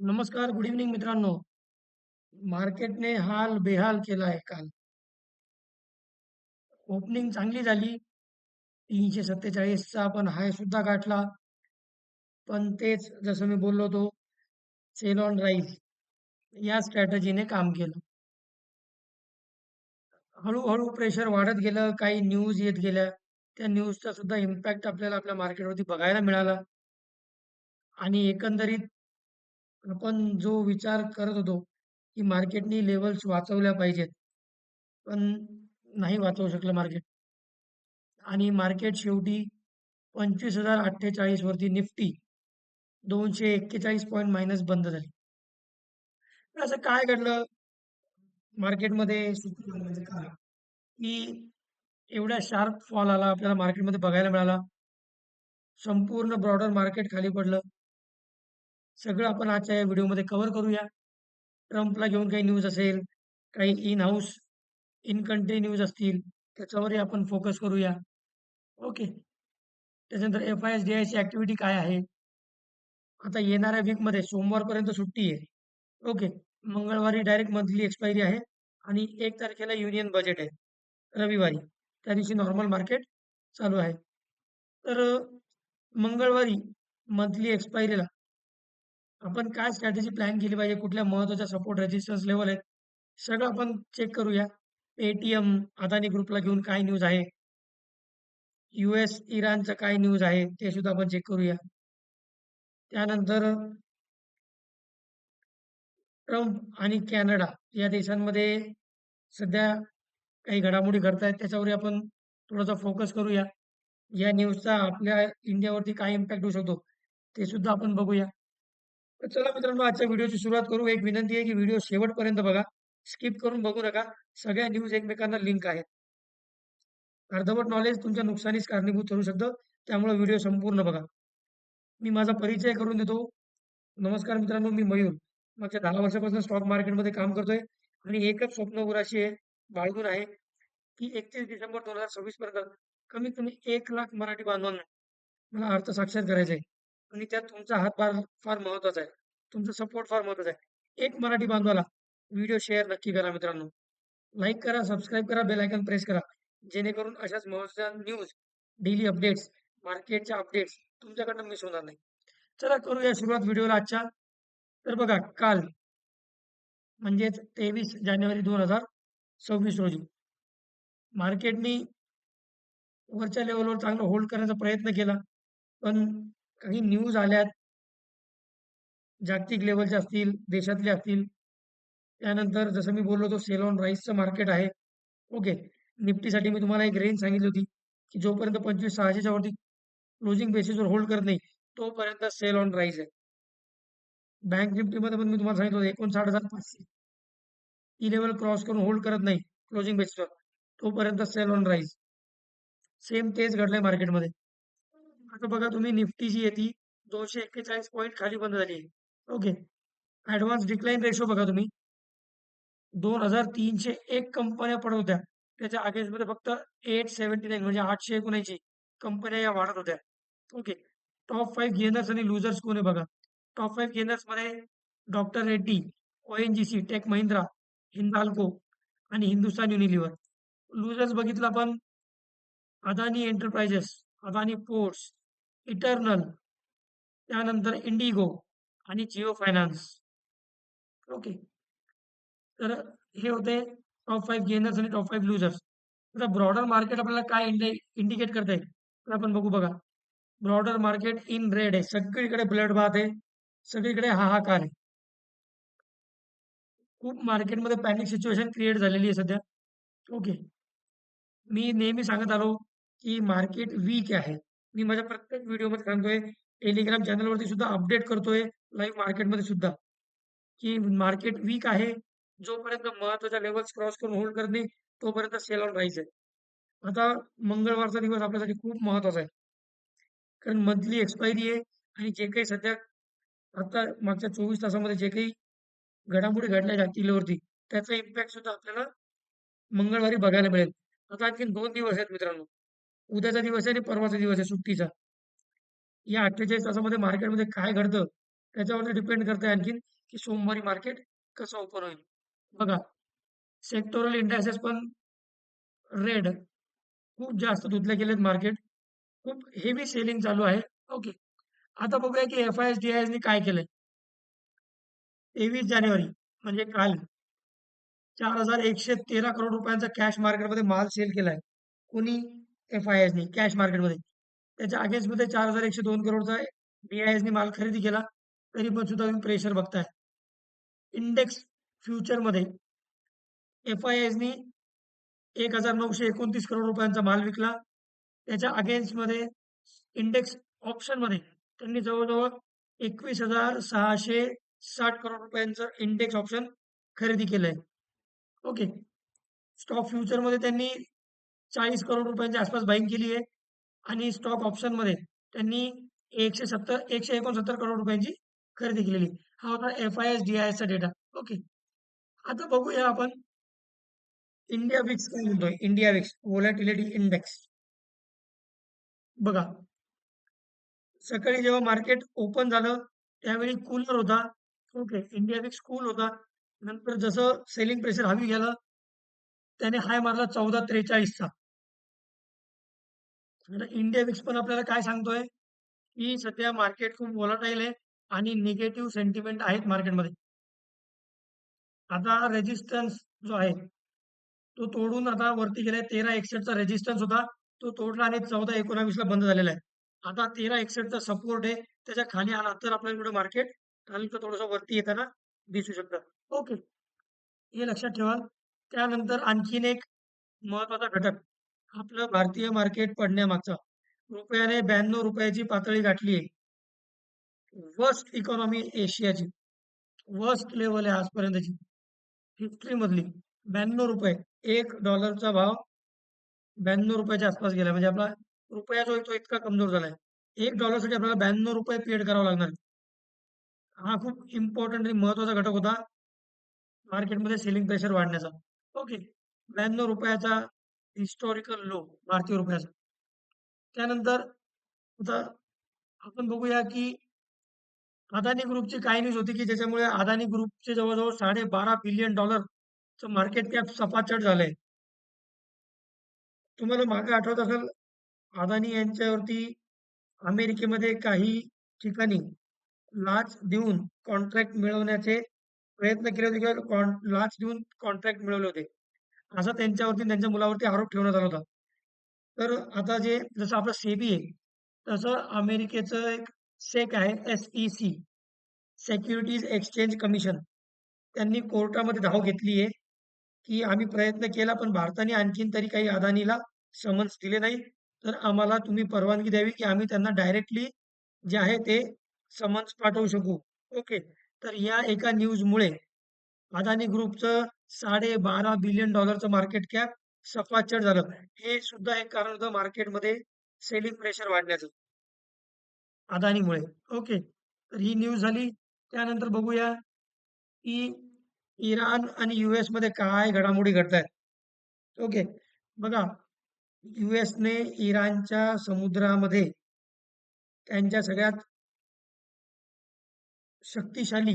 नमस्कार, good evening मित्रांनो. मार्केटने हाल बेहाल केला आहे काल. ओपनिंग चांगली झाली. 347 चा आपण हाय सुद्धा गाठला. पण तेच जसं मी बोललो होतो, सेल ऑन राईज या स्ट्रॅटजीने काम केलं. हळूहळू प्रेशर वाढत गेलं. काही न्यूज येत गेल्या. त्या न्यूजचा सुद्धा इम्पॅक्ट आपल्याला आपल्या मार्केटवरती बघायला मिळाला. आणि एकंदरीत आपण जो विचार करत होतो, की मार्केटनी लेवल्स वाचवल्या पाहिजेत. पण नाही वाचवू शकलं मार्केट. आणि मार्केट शेवटी 25,048 वरती निफ्टी दोनशे एक्केचाळीस पॉईंट मायनस बंद झाली. तर असं काय घडलं मार्केटमध्ये म्हणजे काय, की एवढ्या शार्प फॉल आला आपल्याला मार्केटमध्ये बघायला मिळाला. संपूर्ण ब्रॉडर मार्केट खाली पडलं. सगळं आपण आजच्या या व्हिडिओमध्ये कव्हर करूया. ट्रम्पला घेऊन काही न्यूज असेल, काही in house, in country news असतील, त्याच्यावरही आपण फोकस करूया. ओके. त्याच्यानंतर एफ-आय-एस-डी-आयची ॲक्टिव्हिटी काय आहे? आता येणाऱ्या वीकमध्ये सोमवारपर्यंत सुट्टी आहे. ओके. मंगळवारी डायरेक्ट मंथली एक्सपायरी आहे आणि एक तारखेला युनियन बजेट आहे. रविवारी. त्या दिवशी नॉर्मल मार्केट चालू आहे. तर मंगळवारी मंथली एक्सपायरीला आपण काय स्ट्रॅटेजी प्लॅन केली पाहिजे, कुठल्या महत्त्वाच्या सपोर्ट रेजिस्टन्स लेवल आहेत, सगळं आपण चेक करूया. पेटीएम, अदानी ग्रुपला घेऊन काय न्यूज आहे? यूएस, इराणचं काय न्यूज आहे, ते सुद्धा आपण चेक करूया. त्यानंतर ट्रम्प आणि कॅनडा या देशांमध्ये सध्या काही घडामोडी घडतायत, त्याच्यावरही आपण थोडासा फोकस करूया. या न्यूजचा आपल्या इंडियावरती काय इम्पॅक्ट होऊ शकतो, ते सुद्धा आपण बघूया. चला मित्रांनो, आजच्या व्हिडिओची सुरुवात करू. एक विनंती आहे, की व्हिडिओ शेवटपर्यंत बघा. स्किप करून बघू नका. सगळ्या न्यूज एकमेकांना लिंक आहेत. अर्धवट नॉलेज तुमच्या नुकसानीस कारणीभूत ठरू शकतं. त्यामुळे व्हिडिओ संपूर्ण बघा. मी माझा परिचय करून देतो. नमस्कार मित्रांनो, मी मयूर. मागच्या दहा वर्षापासून स्टॉक मार्केटमध्ये काम करतोय आणि एकच स्वप्न उराशी आहे, बाळगून आहे, की 31 डिसेंबर 2026 पर्यंत कमीत कमी एक लाख मराठी बांधवांना मला अर्थ साक्षात करायचं आहे आणि त्यात तुमचा हातभार फार महत्त्वाचा आहे. तुमचा सपोर्ट फार महत्त्वाचा आहे. एक मराठी बांधवाला व्हिडिओ शेअर नक्की करा मित्रांनो. लाईक करा, सबस्क्राईब करा, बेल आयकॉन प्रेस करा. जेणेकरून अशाच महत्त्वाच्या न्यूज, डेली अपडेट्स, मार्केटच्या अपडेट्स तुमच्याकडनं मिस होणार नाही. चला करूया सुरुवात व्हिडिओला आजच्या. तर बघा काल म्हणजेच 23 जानेवारी 2026 रोजी मार्केटनी वरच्या लेवलवर चांगलं होल्ड करण्याचा प्रयत्न केला. पण काही न्यूज आल्यात. जागतिक लेव्हलच्या असतील, देशातल्या असतील. त्यानंतर जसं मी बोललो तो सेल ऑन राईजचं मार्केट आहे. ओके. निफ्टीसाठी मी तुम्हाला एक रेंज सांगितली होती, की जोपर्यंत पंचवीस सहाशेच्या वरती क्लोजिंग बेसिसवर होल्ड करत नाही, तोपर्यंत सेल ऑन राईज आहे. बँक निफ्टीमध्ये पण मी तुम्हाला सांगितलं होतं एकोणसाठ हजार पाचशे ती लेवल क्रॉस करून होल्ड करत नाही क्लोजिंग बेसिसवर, तोपर्यंत सेल ऑन राईज. सेम तेच घडलंय मार्केटमध्ये. आता बघा तुम्ही निफ्टी जी आहे ती 241 पॉइंट खाली बंद झाली आहे. ओके. ऍडव्हान्स डिक्लाईन रेशो बघा तुम्ही. 2,301 कंपन्या पडत होत्या. त्याच्या अगेन्स्टमध्ये फक्त 879 म्हणजे 879 कंपन्या या वाढत होत्या. ओके. टॉप फाईव्ह गेनर्स आणि लुजर्स कोण आहे बघा. Top five गेनर्समध्ये doctor Reddy, ONGC, tech Mahindra, Hindalco आणि हिंदुस्तान युनिलिव्हर. लुजर्स बघितलं आपण Adani Enterprises, Adani Ports, Eternal, त्यानंतर इंडिगो आणि जिओ फायनान्स. ओके. तर हे होते टॉप फाईव्ह गेनर्स आणि टॉप फाईव्ह लुजर्स. आता ब्रॉडर मार्केट आपल्याला काय इंडि इंडिकेट येईल तर आपण बघू बघा. ब्रॉडर मार्केट इन रेड आहे. सगळीकडे ब्लड बाथ आहे. सगळीकडे हाहाकार आहे. खूप मार्केटमध्ये पॅनिक सिच्युएशन क्रिएट झालेली आहे सध्या. ओके. मी नेहमी सांगत आलो, की मार्केट वीक आहे. मी माझ्या प्रत्येक व्हिडिओमध्ये सांगतोय, टेलिग्राम चॅनलवरती सुद्धा अपडेट करतोय, लाईव्ह मार्केटमध्ये सुद्धा, की मार्केट वीक आहे. जोपर्यंत महत्त्वाच्या लेवल्स क्रॉस करून होल्ड करत नाही, तोपर्यंत सेल ऑन राईज आहे. आता मंगळवारचा दिवस आपल्यासाठी खूप महत्त्वाचा आहे. कारण मंथली एक्सपायरी आहे आणि जे काही सध्या आता मागच्या 24 तासामध्ये जे काही घडामोडी घडल्या जागतिक त्याचा इम्पॅक्ट सुद्धा आपल्याला मंगळवारी बघायला मिळेल. आता आणखीन दोन दिवस आहेत मित्रांनो. उद्याचा दिवस आहे आणि परवाचा दिवस आहे सुट्टीचा. या 48 तासामध्ये मार्केटमध्ये काय घडतं, त्याच्यावरती डिपेंड करतं आणखीन की सोमवारी मार्केट कसं ओपन होईल. बघा सेक्टोरल इंडायसेस पण रेड खूप जास्त धुतले गेलेत मार्केट खूप हेवी सेलिंग चालू आहे. ओके आता बघूया की F I S D I काय केलंय. तेवीस जानेवारी म्हणजे काल चार हजार एकशे तेरा करोड रुपयांचा कॅश मार्केटमध्ये माल सेल केलाय. कोणी? एफ आय एसनी कॅश मार्केटमध्ये त्याच्या अगेन्स्टमध्ये चार हजार एकशे दोन करोडचा बी आय एसनी माल खरेदी केला तरी पण सुद्धा तुम्ही प्रेशर बघताय. इंडेक्स फ्युचरमध्ये एफ आय एसनी एक हजार नऊशे एकोणतीस करोड रुपयांचा माल विकला. त्याच्या अगेन्स्टमध्ये इंडेक्स ऑप्शनमध्ये त्यांनी जवळजवळ एकवीस हजार सहाशे साठ करोड रुपयांचं इंडेक्स ऑप्शन खरेदी केलंय. ओके स्टॉक फ्युचरमध्ये त्यांनी चाळीस करोड रुपयांच्या आसपास बाईंग केली आहे. आणि स्टॉक ऑप्शनमध्ये त्यांनी एकशे सत्तर एकशे एकोणसत्तर करोड रुपयांची खरेदी केलेली हा होता F I S D I एसचा data okay आता बघूया आपण इंडिया विक्स काय म्हणतोय? इंडिया विक्स वोलॅटिलिटी इंडेक्स बघा. सकाळी जेव्हा मार्केट ओपन झालं त्यावेळी कूलर होता. ओके इंडिया विक्स कूल होता. नंतर जसं सेलिंग प्रेशर हवी गेलं त्याने हाय मारला चौदा त्रेचाळीसचा. इंडिया विक्स पण आपल्याला काय सांगतोय? की सध्या मार्केट खूप वॉलटाईल आहे आणि निगेटिव्ह सेंटिमेंट आहेत मार्केटमध्ये आता रेजिस्टन्स जो आहे तो तोडून आता वरती गेलाय तेरा एकसष्टचा रेजिस्टन्स होता. तो तोडला आणि चौदा एकोणावीसला बंद झालेला आहे. आता तेरा एकसष्टचा सपोर्ट आहे. त्याच्याखाली आला तर आपल्याला पुढे मार्केट खाली थोडस वरती येताना दिसू शकतं. ओके हे लक्षात ठेवा. त्यानंतर आणखीन एक महत्त्वाचा घटक आपलं भारतीय मार्केट पडण्यामागचा. रुपयाने ब्याण्णव रुपयाची पातळी गाठली आहे. वर्स्ट इकॉनॉमी एशियाची. वर्स्ट लेवल आहे आजपर्यंतची. हिस्ट्री मधली. ब्याण्णव रुपये. एक डॉलरचा भाव ब्याण्णव रुपयाच्या आसपास गेला. म्हणजे आपला रुपया जो आहे तो इतका कमजोर झालाय. एक डॉलरसाठी आपल्याला ब्याण्णव रुपये पेड करावा लागणार. हा खूप इम्पॉर्टंट आणि महत्त्वाचा घटक होता मार्केटमध्ये सेलिंग प्रेशर वाढण्याचा. ओके. ब्याण्णव रुपयाचा हिस्टॉरिकल लो भारतीय रुपयाचा. त्यानंतर आता आपण बघूया की अदानी ग्रुपची काय न्यूज होती की ज्याच्यामुळे अदानी ग्रुपचे जवळजवळ साडेबारा बिलियन डॉलरचं मार्केट कॅप सपाचट झालंय. तुम्हाला मागे आठवत असेल अदानी यांच्यावरती अमेरिकेमध्ये काही ठिकाणी लाच देऊन कॉन्ट्रॅक्ट मिळवण्याचे प्रयत्न केले होते किंवा लाच देऊन कॉन्ट्रॅक्ट मिळवले होते. असा त्यांच्यावरती त्यांच्या मुलावरती आरोप ठेवण्यात आला होता. तर आता जे जसं आपलं सेबी आहे तसं अमेरिकेचं एक सेक आहे S E C securities exchange commission त्यांनी कोर्टामध्ये धाव घेतली आहे की आम्ही प्रयत्न केला पण भारताने आणखीन तरी काही अदानीला समन्स दिले नाही. तर आम्हाला तुम्ही परवानगी द्यावी की आम्ही त्यांना डायरेक्टली जे आहे ते समन्स पाठवू शकू. ओके. तर या एका न्यूजमुळे अदानी ग्रुपचं साडेबारा बिलियन डॉलरचं मार्केट कॅप सफाचट झालं. हे सुद्धा एक कारण होतं मार्केटमध्ये सेलिंग प्रेशर वाढण्याचं. अदानीमुळे. ओके तर ही न्यूज झाली. त्यानंतर बघूया की इराण आणि युएसमध्ये काय घडामोडी घडत आहेत ओके बघा युएसने इराणच्या समुद्रामध्ये त्यांच्या सगळ्यात शक्तिशाली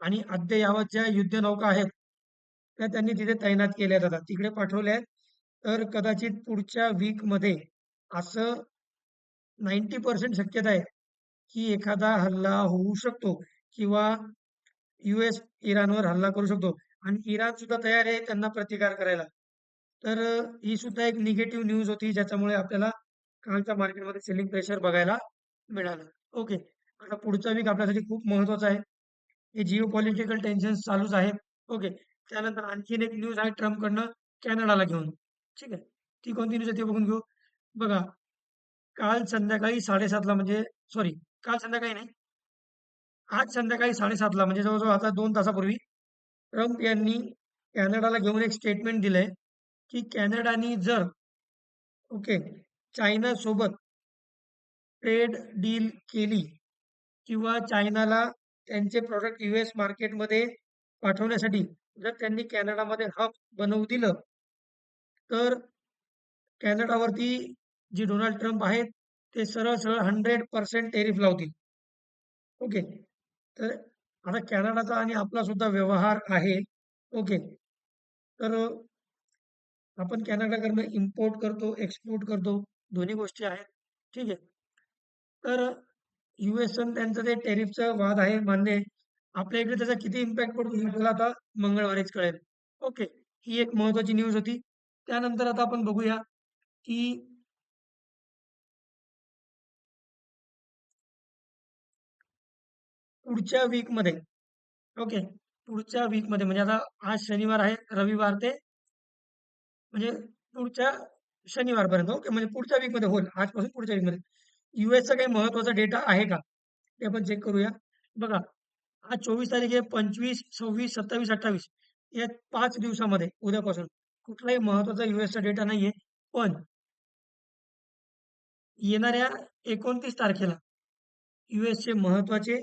आणि अद्ययावत ज्या युद्धनौका आहेत. त्या त्यांनी तिथे तैनात केल्या जातात. तिकडे पाठवल्या आहेत. तर कदाचित पुढच्या वीकमध्ये असं नाईन्टी पर्सेंट शक्यता आहे की एखादा हल्ला होऊ शकतो किंवा युएस इराणवर हल्ला करू शकतो. आणि इराण सुद्धा तयार आहे त्यांना प्रतिकार करायला. तर ही सुद्धा एक निगेटिव्ह न्यूज होती ज्याच्यामुळे आपल्याला कालच्या मार्केटमध्ये सेलिंग प्रेशर बघायला मिळालं. ओके आता पुढचा वीक आपल्यासाठी खूप महत्त्वाचा आहे. हे जिओ पॉलिटिकल टेन्शन चालूच आहे ओके त्यानंतर आणखीन एक न्यूज आहे ट्रम्प कडनं कॅनडाला घेऊन. ठीक आहे. ती कोणती न्यूज आहे ते बघून घेऊ. बघा. काल संध्याकाळी साडेसातला म्हणजे सॉरी काल संध्याकाळी नाही. आज संध्याकाळी साडेसातला म्हणजे जवळजवळ आता दोन तासापूर्वी ट्रम्प यांनी कॅनडाला घेऊन एक स्टेटमेंट दिलंय की कॅनडाने जर ओके चायना सोबत ट्रेड डील केली किंवा चायनाला त्यांचे प्रॉडक्ट युएस मार्केटमध्ये पाठवण्यासाठी जर त्यांनी कॅनडामध्ये हब बनवू दिलं तर कॅनडावरती जी डोनाल्ड ट्रम्प आहेत ते सरळ सरळ हंड्रेड पर्सेंट टेरिफ लावतील. ओके? तर आता कॅनडाचा आणि आपला सुद्धा व्यवहार आहे. ओके? तर आपण कॅनडाकडनं इम्पोर्ट करतो एक्सपोर्ट करतो दोन्ही गोष्टी आहेत. ठीक आहे? तर युएस आणि त्यांचं ते टेरिफचा वाद आहे मान्य आहे. आपल्या इकडे त्याचा किती इम्पॅक्ट पडतो हे आपल्याला आता मंगळवारीच कळेल. ओके ही एक महत्वाची न्यूज होती. त्यानंतर आता आपण बघूया की पुढच्या वीकमध्ये ओके पुढच्या वीकमध्ये म्हणजे आता आज शनिवार आहे रविवार ते म्हणजे पुढच्या शनिवारपर्यंत ओके म्हणजे पुढच्या वीकमध्ये होईल आजपासून पुढच्या वीकमध्ये युएसचा काही महत्त्वाचा डेटा आहे का? ते आपण चेक करूया. बघा आज चोवीस तारीख आहे पंचवीस सव्वीस सत्तावीस अठ्ठावीस. या पाच दिवसामध्ये उद्यापासून कुठलाही महत्त्वाचा युएसचा डेटा नाहीये. पण येणाऱ्या एकोणतीस तारखेला युएसचे महत्त्वाचे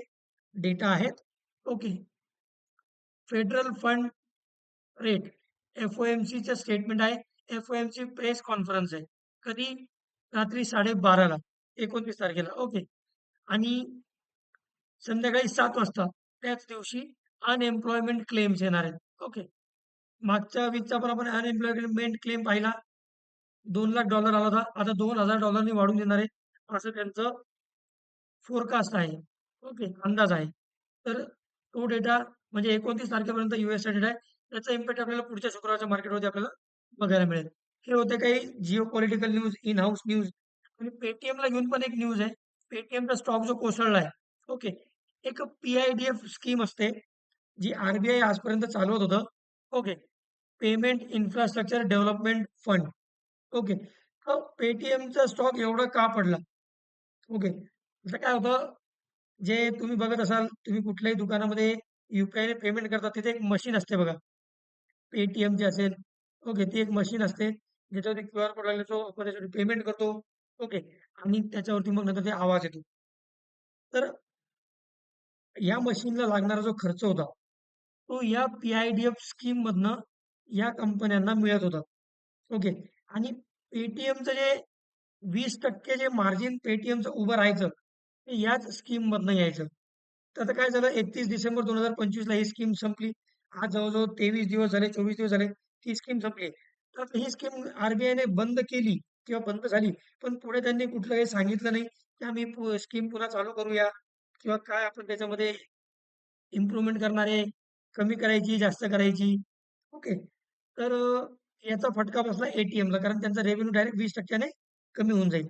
डेटा आहेत. Okay. Federal fund rate F O M सीचं स्टेटमेंट आहे. F O M C press conference आहे. कधी? रात्री साडेबाराला. एकोणतीस तारखेला. ओके. आणि संध्याकाळी सात वाजता त्याच दिवशी अनएम्प्लॉयमेंट क्लेम्स येणार आहेत. ओके. मागच्या वीकचा पण आपण अनएम्प्लॉयमेंट क्लेम पाहिला. दोन लाख डॉलर आला होता. आता दोन हजार डॉलरनी वाढून देणार आहे असं त्यांचं फोरकास्ट आहे. ओके. अंदाज आहे. तर तो डेटा म्हणजे एकोणतीस तारखेपर्यंत युएसचा डेटा आहे. त्याचा इम्पॅक्ट आपल्याला पुढच्या शुक्रवारच्या मार्केटवरती आपल्याला बघायला मिळेल. हे होते काही geopolitical news in house news म्हणजे आणि पेटीएमला घेऊन पण एक न्यूज आहे. पेटीएमचा स्टॉक जो कोसळला आहे ओके एक P I D F scheme असते जी आरबीआय आजपर्यंत चालवत होतं okay payment infrastructure development fund okay तर पेटीएमचा स्टॉक एवढा का पडला? ओके आता काय होतं जे तुम्ही बघत असाल तुम्ही कुठल्याही दुकानामध्ये युपीआय पेमेंट करता तिथे एक मशीन असते बघा. पेटीएमची असेल ओके ती एक मशीन असते. ज्याच्यावरती क्यू आर कोड लागले तो आपण त्याच्यावरती पेमेंट करतो. ओके. आणि त्याच्यावरती मग नंतर ते आवाज येतो. तर या मशीनला लागणारा जो खर्च होता तो या P I D F scheme मधनं या कंपन्यांना मिळत होता. ओके. आणि पेटीएमचं जे वीस टक्के जे मार्जिन पेटीएमचं उभं राहायचं ते याच स्कीम मधनं यायचं. तर आता काय झालं एकतीस डिसेंबर दोन हजार पंचवीसला ही स्कीम संपली. आज जवळजवळ तेवीस दिवस झाले चोवीस दिवस झाले ती स्कीम संपली. तर ही स्कीम आरबीआयने बंद केली. किंवा बंद झाली पण पुढे त्यांनी कुठलं काही सांगितलं नाही की आम्ही स्कीम पुन्हा चालू करूया किंवा काय आपण त्याच्यामध्ये इम्प्रुव्हमेंट करणारे कमी करायची जास्त करायची. ओके. तर याचा फटका बसला एटीएमला कारण त्यांचा रेव्हेन्यू डायरेक्ट वीस टक्क्याने कमी होऊन जाईल.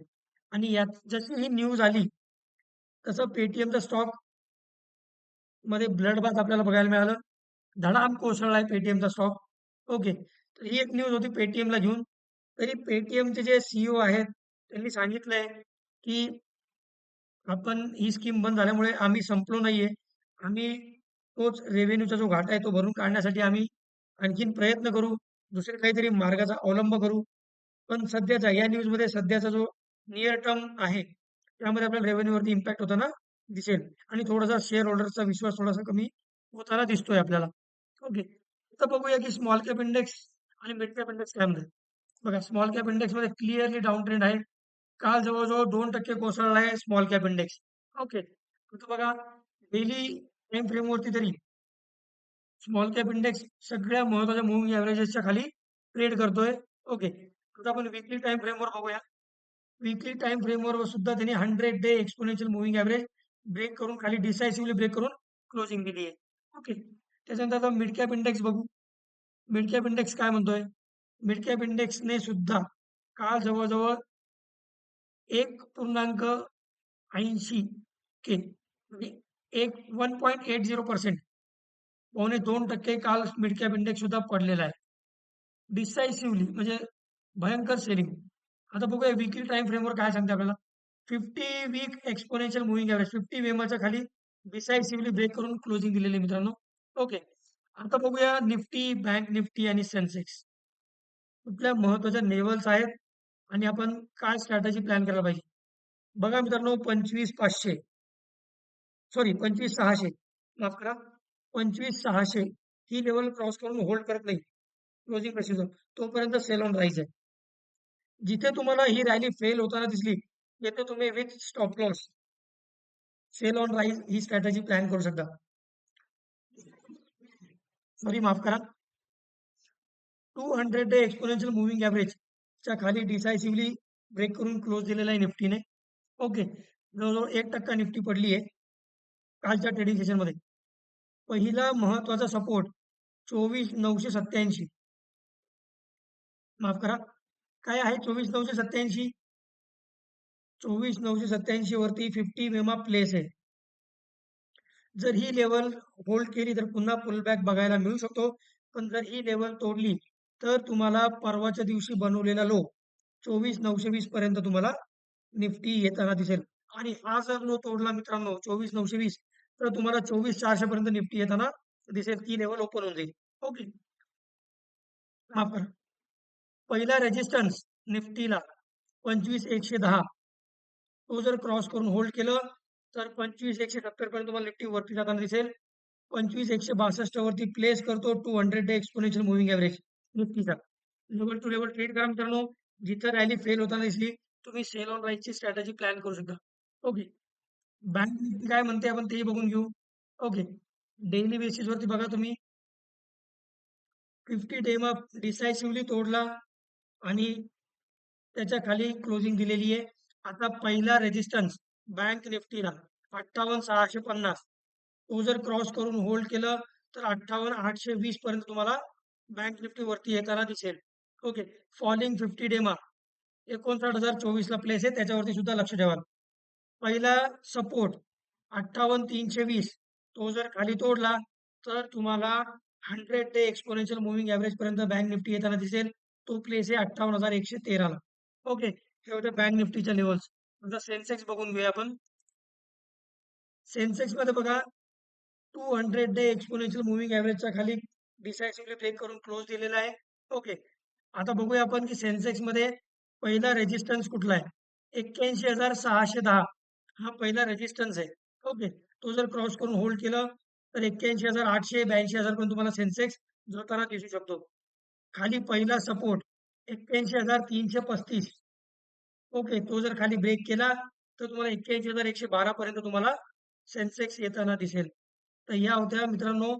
आणि यात जशी ही न्यूज आली तसं पेटीएमचा स्टॉकमध्ये ब्लड बाथ आपल्याला बघायला मिळालं. धडाम कोसळलाय पेटीएमचा स्टॉक ओके. तर ही एक न्यूज होती पेटीएमला घेऊन. तरी पेटीएमचे जे सीईओ आहेत त्यांनी सांगितलंय की आपण ही स्कीम बंद झाल्यामुळे आम्ही संपलो नाहीये. आम्ही तोच रेव्हेन्यूचा जो घाटा आहे तो भरून काढण्यासाठी आम्ही आणखीन प्रयत्न करू. दुसरे काहीतरी मार्गाचा अवलंब करू. पण सध्याचा या न्यूजमध्ये सध्याचा जो नियर टर्म आहे त्यामध्ये आपल्याला रेव्हेन्यूवरती इम्पॅक्ट होताना दिसेल. आणि थोडासा शेअर होल्डरचा विश्वास थोडासा कमी होताना दिसतोय आपल्याला. ओके आता बघूया की स्मॉल कॅप इंडेक्स आणि मिड कॅप इंडेक्स काय म्हणतात? बघा स्मॉल कॅप इंडेक्स मध्ये क्लिअरली डाऊन ट्रेंड आहे काल जवळजवळ दोन टक्के कोसळला आहे स्मॉल कॅप इंडेक्स ओके बघा डेली टाइम फ्रेमवरती तरी स्मॉल कॅप इंडेक्स सगळ्या महत्वाच्या मुव्हिंग ॲव्हरेजेसच्या खाली ट्रेड करतोय। ओके आता आपण विकली टाइम फ्रेमवर बघूया। विकली टाइम फ्रेमवर सुद्धा त्यांनी hundred day exponential moving average break करून खाली डिसायसिव्हली ब्रेक करून क्लोजिंग दिली आहे ओके त्याच्यानंतर आता मिड कॅप इंडेक्स बघू। मिड कॅप इंडेक्स काय म्हणतोय? मिडकॅप इंडेक्सने सुद्धा काल जवळजवळ एक पूर्णांक ऐंशी के म्हणजे एक one point eight zero percent. पावणे दोन टक्के काल मिडकॅप इंडेक्स सुद्धा पडलेला आहे. डिसायसिव्हली म्हणजे भयंकर सेलिंग. आता बघूया विकली टाइम फ्रेमवर काय सांगते आपल्याला. Fifty week exponential moving average fifty वेमाच्या खाली डिसायसिव्हली ब्रेक करून क्लोजिंग दिलेले मित्रांनो. ओके. आता बघूया निफ्टी बँक निफ्टी आणि सेन्सेक्स. कुठल्या महत्त्वाच्या लेवल्स आहेत आणि आपण काय स्ट्रॅटजी प्लॅन करायला पाहिजे? बघा मित्रांनो पंचवीस पाचशे. सॉरी पंचवीस सहाशे. माफ करा. पंचवीस सहाशे ही लेवल क्रॉस करून होल्ड करत नाही. क्लोजिंग प्रेसिजन तोपर्यंत सेल ऑन आहे जिथे तुम्हाला ही रॅली फेल होताना दिसली येथे तुम्ही with stop loss sell on rise he strategy plan करू शकता. सॉरी माफ करा. Two hundred day exponential moving average च्या खाली डिसायसिव्हली ब्रेक करून क्लोज दिलेला आहे निफ्टीने. ओके जवळजवळ एक टक्का निफ्टी पडली आहे कालच्या ट्रेडिंग सेशनमध्ये पहिला महत्त्वाचा सपोर्ट चोवीस नऊशे सत्याऐंशी माफ करा. काय आहे चोवीस नऊशे सत्याऐंशी चोवीस नऊशे सत्याऐंशी वरती फिफ्टी वेमा प्लेस आहे. जर ही लेवल होल्ड केली तर पुन्हा पुलबॅक बघायला मिळू शकतो. पण जर ही लेवल तोडली तर तुम्हाला परवाच्या दिवशी बनवलेला लो चोवीस नऊशे वीस पर्यंत तुम्हाला निफ्टी येताना दिसेल. आणि हा जर लो तोडला मित्रांनो चोवीस नऊशे वीस तर तुम्हाला चोवीस चारशे पर्यंत निफ्टी येताना दिसेल. ती लेवल ओपन होऊन जाईल. ओके. पहिला रेजिस्टन्स निफ्टीला पंचवीस एकशे दहा. तो जर क्रॉस करून होल्ड केलं तर पंचवीस एकशे सत्तर पर्यंत तुम्हाला निफ्टी वरती जाताना दिसेल. पंचवीस एकशे बासष्ट वरती प्लेस करतो two hundred day exponential moving average निफ्टीचा level to level trade करा मित्रांनो. जिथं रॅली फेल होताना दिसली तुम्ही सेल ऑन राईजची स्ट्रॅटेजी प्लॅन करू शकता. ओके बँक निफ्टी काय म्हणते आपण तेही बघून घेऊ. ओके डेली बेसिस वरती बघा तुम्ही. फिफ्टी डे मग डिसायसिव्हली तोडला आणि त्याच्याखाली क्लोजिंग दिलेली आहे. आता पहिला रेजिस्टन्स बँक निफ्टीला अठ्ठावन्न सहाशे पन्नास. तो जर क्रॉस करून होल्ड केलं तर अठ्ठावन्न आठशे वीस पर्यंत तुम्हाला बँक निफ्टी वरती येताना दिसेल. Okay falling fifty day mark एकोणसाठ हजार चोवीसला प्लेस आहे. त्याच्यावरती सुद्धा लक्ष ठेवा. पहिला सपोर्ट अठ्ठावन्न तीनशे वीस. तो जर खाली तोडला तर तुम्हाला hundred day exponential moving average पर्यंत बँक निफ्टी येताना दिसेल. तो प्लेस आहे अठ्ठावन्न हजार एकशे तेराला. ओके हे होते बँक निफ्टीच्या लेवल्स आता सेन्सेक्स बघून घेऊया आपण. सेन्सेक्समध्ये बघा two hundred day exponential moving ऍव्हरेजच्या खाली डिसायसिव्हली ब्रेक करून क्लोज दिलेला आहे. ओके आता बघूया आपण की सेन्सेक्समध्ये पहिला रेजिस्टन्स कुठला आहे? एक्क्याऐंशी हजार सहाशे दहा. हा पहिला रेजिस्टन्स आहे. ओके तो जर क्रॉस करून होल्ड केलं तर एक्क्याऐंशी हजार आठशे ब्याऐंशी हजार पण तुम्हाला सेन्सेक्स जोताना दिसू शकतो. खाली पहिला सपोर्ट एक्क्याऐंशी हजार तीनशे पस्तीस. ओके तो जर खाली ब्रेक केला तर तुम्हाला एक्क्याऐंशी हजार एकशे बारा पर्यंत तुम्हाला सेन्सेक्स येताना दिसेल. तर या होत्या मित्रांनो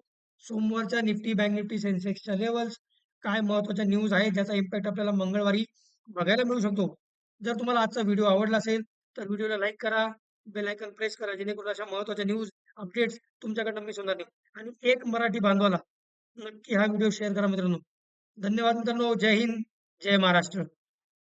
सोमवारच्या निफ्टी बँक निफ्टी सेन्सेक्सच्या लेवल्स काय महत्त्वाच्या न्यूज आहेत ज्याचा इम्पॅक्ट आपल्याला मंगळवारी बघायला मिळू शकतो. जर तुम्हाला आजचा व्हिडिओ आवडला असेल तर व्हिडिओला लाईक करा बेल आयकन प्रेस करा जेणेकरून अशा महत्त्वाच्या न्यूज अपडेट्स तुमच्याकडनं मिस होणार नाही. आणि एक मराठी बांधवाला नक्की हा व्हिडिओ शेअर करा मित्रांनो. धन्यवाद मित्रांनो. जय हिंद जय महाराष्ट्र.